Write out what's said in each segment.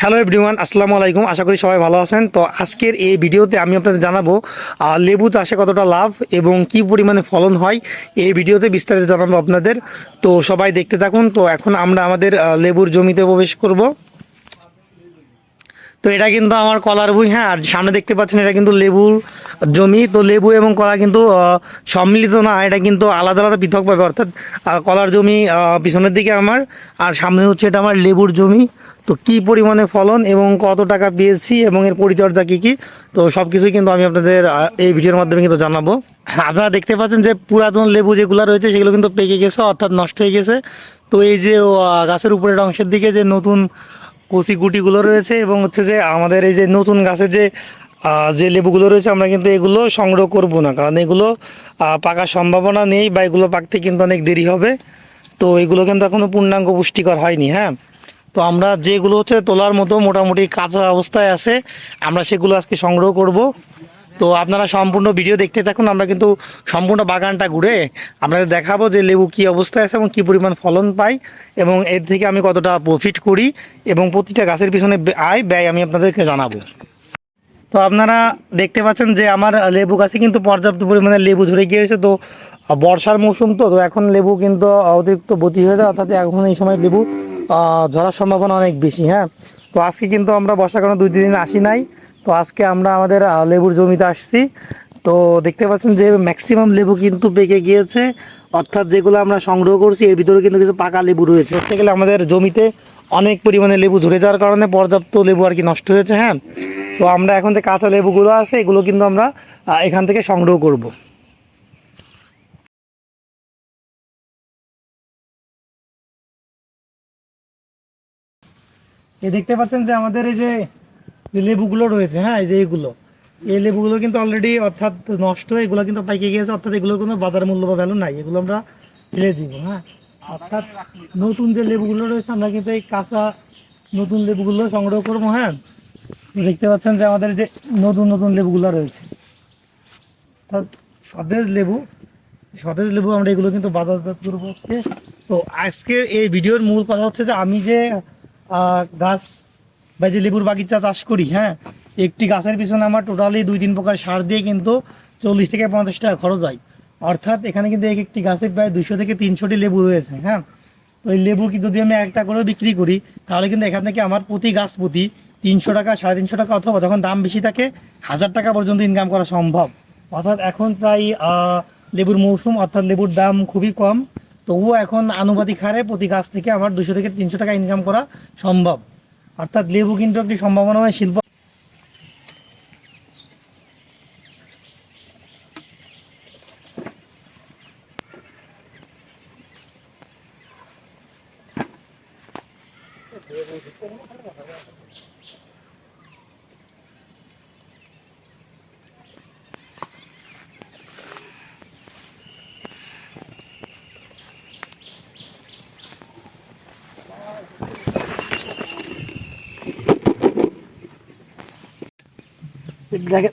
Hello everyone, আসসালামু আলাইকুম। আশা করি সবাই ভালো আছেন। তো আজকের এই ভিডিওতে আমি আপনাদের জানাব লেবু চাষে কতটা লাভ এবং কি পরিমাণে ফলন হয় এই ভিডিওতে বিস্তারিত জানাব আপনাদের। তো সবাই দেখতে থাকুন। তো এখন আমরা আমাদের লেবুর জমিতে প্রবেশ করব। তো এটা কিন্তু আমার কলার বই হ্যাঁ আর সামনে দেখতে পাচ্ছেন এটা কিন্তু লেবুর জমি। তো লেবু এবং কলা কিন্তু সম্মিলিত না, এটা কিন্তু আলাদা আলাদা পৃথকভাবে, অর্থাৎ কলার জমি পিছনের দিকে আমার, আর সামনে হচ্ছে এটা আমার লেবুর জমি। তো কি পরিমাণে ফলন এবং কত টাকা পেয়েছি এবং এর পরিচর্যা কী কী? তো সব কিছুই কিন্তু আমি আপনাদের এই ভিডিওর মাধ্যমে কিন্তু জানাব। আপনারা দেখতে পাচ্ছেন যে পুরাতন লেবু যেগুলো রয়েছে সেগুলো কিন্তু পেকে গেছে, অর্থাৎ নষ্ট হয়ে গেছে। তো এই যে গাছের উপরের অংশের দিকে যে নতুন কচি গুটিগুলো রয়েছে এবং হচ্ছে যে আমাদের এই যে নতুন গাছের যে যে লেবুগুলো রয়েছে, আমরা কিন্তু এগুলো সংগ্রহ করব না। কারণ এগুলো পাকার সম্ভাবনা নেই বা এগুলো পাকতে কিন্তু অনেক দেরি হবে। তো এগুলো কিন্তু এখনও পূর্ণাঙ্গ পুষ্টিকর হয়নি হ্যাঁ? তো আমরা যেগুলো হচ্ছে তোলার মতো মোটামুটি কাঁচা অবস্থায় আছে, আমরা সেগুলো আজকে সংগ্রহ করব। তো আপনারা সম্পূর্ণ ভিডিও দেখতে থাকুন, আমরা কিন্তু সম্পূর্ণ বাগানটা ঘুরে আপনাদের দেখাবো যে লেবু কি অবস্থায় আছে এবং কি পরিমাণ ফলন পাই এবং এর থেকে আমি কতটা প্রফিট করি এবং প্রতিটা গাছের পিছনে আয়, ব্যয় আমি আপনাদেরকে জানাব। তো আপনারা দেখতে পাচ্ছেন যে আমার লেবু গাছে কিন্তু পর্যাপ্ত পরিমাণে লেবু ধরে গিয়েছে। তো বর্ষার মৌসুম তো তো এখন লেবু কিন্তু অতিরিক্ত বতি হয়ে যায়, অর্থাৎ এখন এই সময় লেবু ঝরার সম্ভাবনা অনেক বেশি হ্যাঁ? তো আজকে কিন্তু আমরা বর্ষার কারণে দুই দিন আসি নাই। তো আজকে আমরা আমাদের লেবুর জমিতে আসছি। তো দেখতে পাচ্ছেন যে ম্যাক্সিমাম লেবু কিন্তু পেকে গিয়েছে। অর্থাৎ যেগুলো আমরা সংগ্রহ করছি, এর ভিতরে কিন্তু কিছু পাকা লেবু রয়েছে। ধরতে গেলে আমাদের জমিতে অনেক পরিমাণে লেবু ধরে যাওয়ার কারণে পর্যাপ্ত লেবু আর কি নষ্ট হয়েছে হ্যাঁ? তো আমরা এখন যে কাঁচা লেবুগুলো আছে, এগুলো কিন্তু আমরা এখান থেকে সংগ্রহ করব। এই দেখতে পাচ্ছেন যে আমাদের এই যে লেবুগুলো রয়েছে হ্যাঁ যে এইগুলো এই লেবুগুলো কিন্তু অলরেডি অর্থাৎ নষ্ট, এগুলো কিন্তু পাইকে গিয়েছে, অর্থাৎ এগুলো কোনো বাজার মূল্য বা ভ্যালু নাই, এগুলো আমরা ফেলে দিব হ্যাঁ। অর্থাৎ নতুন যে লেবুগুলো রয়েছে, আমরা কিন্তু এই কাঁচা নতুন লেবুগুলো সংগ্রহ করব হ্যাঁ। দেখতে পাচ্ছেন যে আমাদের যে নতুন নতুন লেবুগুলো রয়েছে, অর্থাৎ সতেজ লেবু সতেজ লেবু আমরা এগুলো কিন্তু বাজারজাত করব তো আজকের এই ভিডিওর মূল কথা হচ্ছে যে আমি যে গাছ বা যে লেবুর বাগিচা চাষ করি হ্যাঁ একটি গাছের পিছনে আমার টোটালি দুই তিন প্রকার সার দিয়ে কিন্তু চল্লিশ থেকে পঞ্চাশ টাকা খরচ হয়। অর্থাৎ এখানে কিন্তু এক একটি গাছে প্রায় দুশো থেকে তিনশোটি লেবু রয়েছে হ্যাঁ। তো এই লেবু যদি আমি একটা করে বিক্রি করি, তাহলে কিন্তু এখান থেকে আমার প্রতি গাছ প্রতি তিনশো টাকা, সাড়ে তিনশো টাকা অথবা যখন দাম বেশি থাকে, হাজার টাকা পর্যন্ত ইনকাম করা সম্ভব। অর্থাৎ এখন প্রায় লেবুর মৌসুম, অর্থাৎ লেবুর দাম খুবই কম। তবুও এখন আনুপাতিক হারে প্রতি গাছ থেকে আমার দুশো থেকে তিনশো টাকা ইনকাম করা সম্ভব। অর্থাৎ লেবু কিন্তু একটি সম্ভাবনাময় শিল্প। দেখেন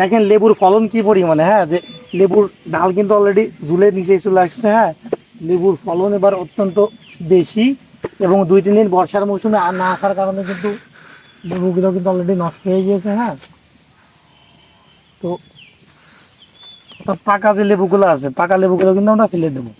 দেখেন লেবুর ফলন কি পরিমাণে হ্যাঁ? যে লেবুর ডাল কিন্তু অলরেডি ঝুলে নিচে চলে আসছে হ্যাঁ? লেবুর ফলন এবার অত্যন্ত বেশি এবং দুই, তিন দিন বর্ষার মৌসুমে আর না আসার কারণে কিন্তু লেবুগুলো কিন্তু অলরেডি নষ্ট হয়ে গিয়েছে হ্যাঁ? তো পাকা যে লেবুগুলো আছে, পাকা লেবুগুলো কিন্তু আমরা ফেলে দেবো।